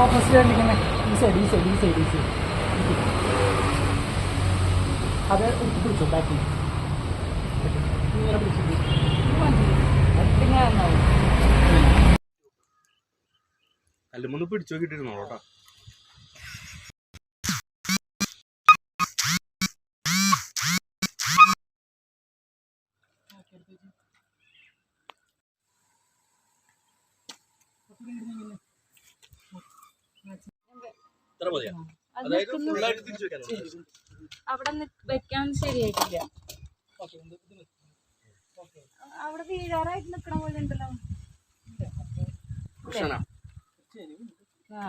Opposite കണ്ടിരിക്കുന്നത് ഈ side ഈ സൈഡ് ഈ സൈഡ് ഈ സൈഡ് അത് പിടിച്ചോ ബാക്കി കല്ലുമൊന്ന് പിടിച്ചു. നോക്കിട്ടിരുന്നോ കേട്ടോ? ഇത്ര മതിയാ. അത് അതായത് ഫുള്ളായിട്ട് തിരിച്ചു വെക്കാൻ അവിടെ വെക്കാൻ ശരിയായിട്ടില്ല. അവിടെ വീഴാറായിട്ട് നിക്കണ പോലെ ഉണ്ടല്ലോ. ആ.